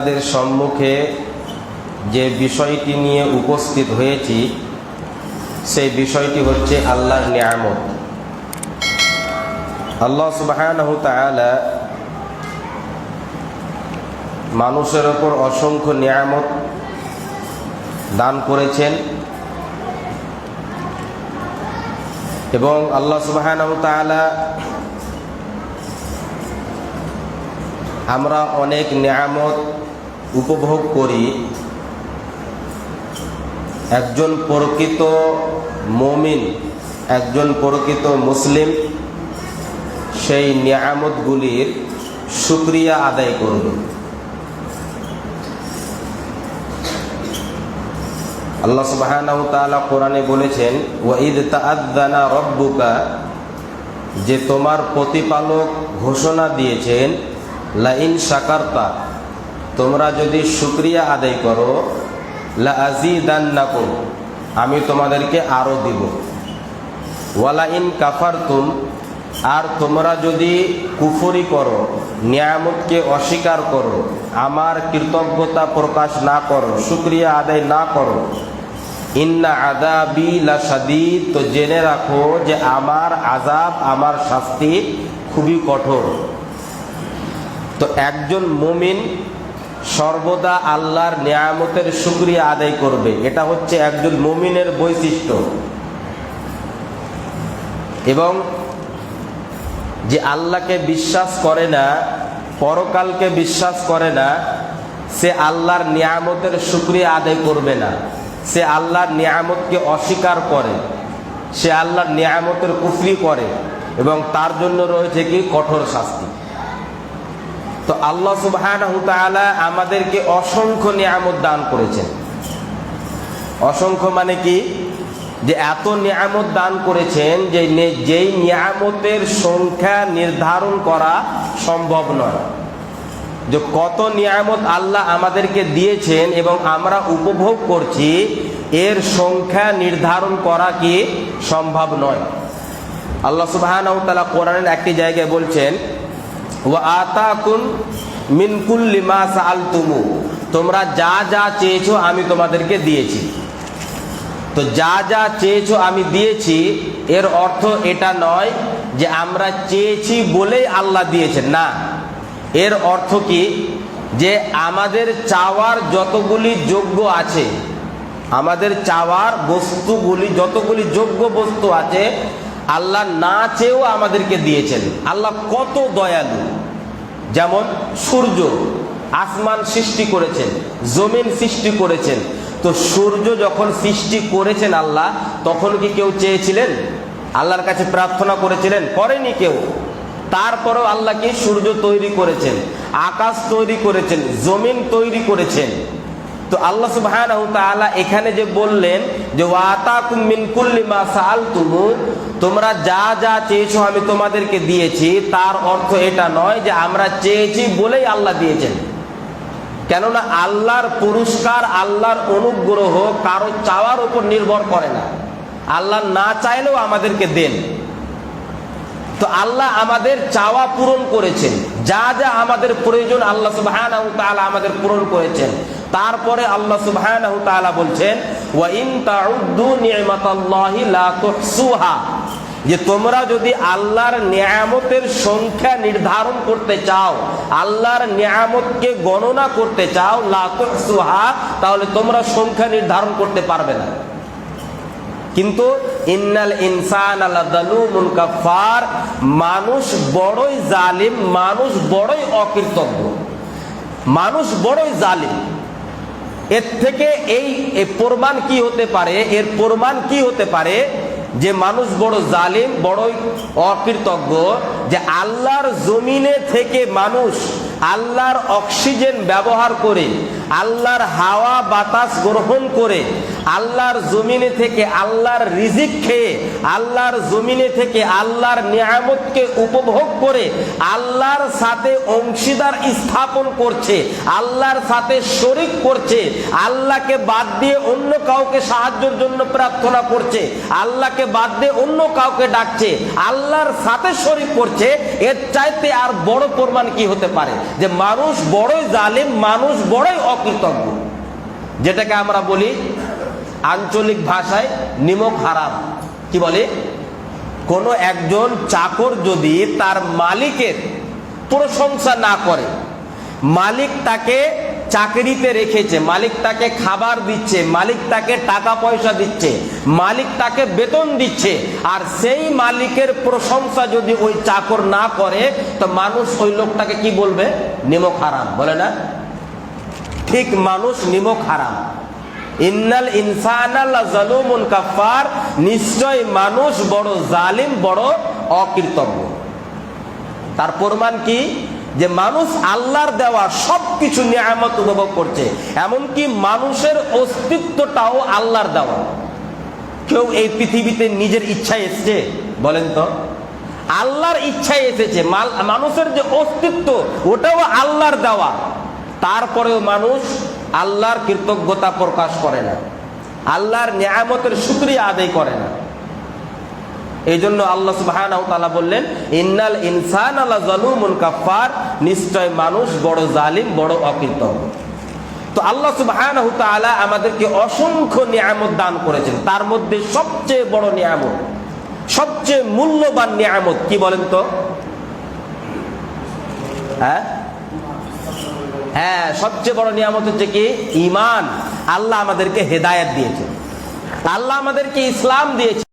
আপনাদের সম্মুখে যে বিষয়টি নিয়ে উপস্থিত হয়েছি, সেই বিষয়টি হচ্ছে আল্লাহর নিয়ামত। আল্লাহ সুবাহ মানুষের ওপর অসংখ্য নিয়ামত দান করেছেন এবং আল্লাহ সুবাহ আমরা অনেক নিয়ামত উপভোগ করি। একজন প্রকৃত মমিন, একজন প্রকৃত মুসলিম, সেই নিয়ামতগুলির সুক্রিয়া আদায় করবে আল্লাহ তাআলা কোরআনে বলেছেন, ওয়াইদ তাআদ্দানা রব্বুকা যে তোমার প্রতিপালক ঘোষণা দিয়েছেন, লাইন শাকারতা তোমরা যদি শুক্রিয়া আদায় করো লা আজিদান্নাকুম আমি তোমাদেরকে আরও দিব। ওয়ালা ইন কাফারতুম, আর তোমরা যদি কুফরি করো, নিয়ামতকে অস্বীকার করো, আমার কৃতজ্ঞতা প্রকাশ না করো, শুক্রিয়া আদায় না করো, ইন্না আদাবি লা সাদিদ তো জেনে রাখো যে আমার আজাব আমার শাস্তি খুবই কঠোর। তো একজন মুমিন সর্বদা আল্লাহর নিয়ামতের শুক্রিয়া আদায় করবে। এটা হচ্ছে একজন মুমিনের বৈশিষ্ট্য। এবং যে আল্লাহকে বিশ্বাস করে না, পরকালকে বিশ্বাস করে না, সে আল্লাহর নিয়ামতের শুক্রিয়া আদায় করবে না। সে আল্লাহর নিয়ামতকে অস্বীকার করে। সে আল্লাহর নিয়ামতের কুফরি করে। এবং তার জন্য রয়েছে কি? কঠোর শাস্তি। তো আল্লাহ সুবাহ আমাদেরকে অসংখ্য নিয়ামত দান করেছেন। অসংখ্য মানে কি? যে এত নিয়ামত দান করেছেন যে যেই নিয়ামতের সংখ্যা নির্ধারণ করা সম্ভব নয়। যে কত নিয়ামত আল্লাহ আমাদেরকে দিয়েছেন এবং আমরা উপভোগ করছি, এর সংখ্যা নির্ধারণ করা কি সম্ভব নয়। আল্লাহ সুবাহ কোরআনের একটি জায়গায় বলছেন ও আতাকুন মিনকুল্লি মা সাআলতুমু। তোমরা যা যা চেয়েছো আমি তোমাদেরকে দিয়েছি। তো যা যা চেয়েছো আমি দিয়েছি, এর অর্থ এটা নয় যে আমরা চেয়েছি বলেই আল্লাহ দিয়েছেন, না। এর অর্থ কি? যে আমাদের চাওয়ার যতগুলি যোগ্য আছে, আমাদের চাওয়ার বস্তুগুলি, যতগুলি যোগ্য বস্তু আছে আল্লাহ না চেয়েও আমাদেরকে দিয়েছেন। আল্লাহ কত দয়ালু। যেমন সূর্য আসমান সৃষ্টি করেছেন, জমিন সৃষ্টি করেছেন। তো সূর্য যখন সৃষ্টি করেছেন আল্লাহ, তখন কি কেউ চেয়েছিলেন? আল্লাহর কাছে প্রার্থনা করেছিলেন, করেনি কেউ। তারপরেও আল্লাহ কি সূর্য তৈরি করেছেন, আকাশ তৈরি করেছেন, জমিন তৈরি করেছেন। তো আল্লাহ তাআলা এখানে যে বললেন যে ওয়াতাকুম মিন কুল্লি মা সাআলতুমু তোমরা যা যা চেয়েছো আমি তোমাদেরকে দিয়েছি, তার অর্থ এটা নয় যে আমরা চেয়েছি বলেই আল্লাহ দিয়েছেন। কেননা আল্লাহর পুরস্কার, আল্লাহর অনুগ্রহ কারও চাওয়ার উপর নির্ভর করে না। আল্লাহ না চাইলেও আমাদেরকে দেন। তো আল্লাহ আমাদের চাওয়া পূরণ করেছেন। যা যা আমাদের প্রয়োজন আল্লাহ সুবাহ আমাদের পূরণ করেছেন। তারপরে আল্লাহ সুবাহ বলছেন যে তোমরা যদি আল্লাহর নিয়ামতের সংখ্যা নির্ধারণ করতে চাও, আল্লাহর নিয়ামতকে গণনা করতে চাও লাতুহা তাহলে তোমরা সংখ্যা নির্ধারণ করতে পারবে না। কিন্তু ইন্নাল ইনসান কাফার মানুষ বড়ই জালিম, মানুষ বড়ই অকৃতজ্ঞ, মানুষ বড়ই জালিম। এর থেকে এই প্রমাণ কি হতে পারে? এর প্রমাণ কি হতে পারে? যে মানুষ বড় জালিম, বড়ই অকৃতজ্ঞ, যে আল্লাহর জমিনে থেকে মানুষ আল্লাহর অক্সিজেন ব্যবহার করে, আল্লাহর হাওয়া বাতাস গ্রহণ করে আল্লাহর জমিনে থেকে আল্লাহর রিজিক খেয়ে, আল্লাহর জমিনে থেকে আল্লাহর নিয়ামতকে উপভোগ করে আল্লাহর সাথে অংশীদার স্থাপন করছে, আল্লাহর সাথে শরিক করছে, আল্লাহকে বাদ দিয়ে অন্য কাউকে সাহায্যের জন্য প্রার্থনা করছে, আল্লাহকে বাদ দিয়ে অন্য কাউকে ডাকছে, আল্লাহর সাথে শরিক করছে, এর চাইতে আর বড় প্রমাণ কি হতে পারে? যে মানুষ বড়ই জালিম, মানুষ বড়ই অকৃতজ্ঞ। যেটাকে আমরা বলি আঞ্চলিক ভাষায় নিমক হারাম। কি বলে? কোনো একজন চাকর যদি তার মালিকের প্রশংসা না করে, মালিক তাকে চাকরিতে রেখেছে, মালিক তাকে খাবার দিচ্ছে, মালিক তাকে টাকা পয়সা দিচ্ছে, মালিক তাকে বেতন দিচ্ছে, আর সেই মালিকের প্রশংসা যদি ওই চাকর না করে, তো মানুষ ওই লোকটাকে কি বলবে? নিমক হারাম। বলে না? ঠিক মানুষ নিমক হারাম। ইন্নাল ইনসানাল জালুমুন কাফার নিশ্চয় মানুষ বড় জালিম, বড় অকৃতজ্ঞ। তার প্রমাণ কি? যে মানুষ আল্লাহর দেওয়া সবকিছু নিয়ামত উপভোগ করছে, এমনকি মানুষের অস্তিত্বটাও আল্লাহর দেওয়া। কেউ এই পৃথিবীতে নিজের ইচ্ছায় এসছে? বলেন তো। আল্লাহর ইচ্ছায় এসেছে মানুষের যে অস্তিত্ব, ওটাও আল্লাহর দেওয়া। তারপরেও মানুষ আল্লাহর কৃতজ্ঞতা প্রকাশ করে না। আল্লাহর নিয়ামতের শুক্রিয়া আদায় করে না। এই জন্য আল্লাহ তাআলা বললেন, ইন্নাল ইনসান আল্লাহ জালুমুন কাফার নিশ্চয় মানুষ বড় জালিম, বড় অকৃতজ্ঞ তো আল্লাহ তাআলা আমাদেরকে অসংখ্য নিয়ামত দান করেছেন। তার মধ্যে সবচেয়ে বড় নিয়ামত, সবচেয়ে মূল্যবান নিয়ামত কি বলেন তো? হ্যাঁ? হ্যাঁ সবচেয়ে বড় নিয়ামত হচ্ছে কি? ইমান আল্লাহ আমাদেরকে হেদায়েত দিয়েছে। আল্লাহ আমাদেরকে ইসলাম দিয়েছে।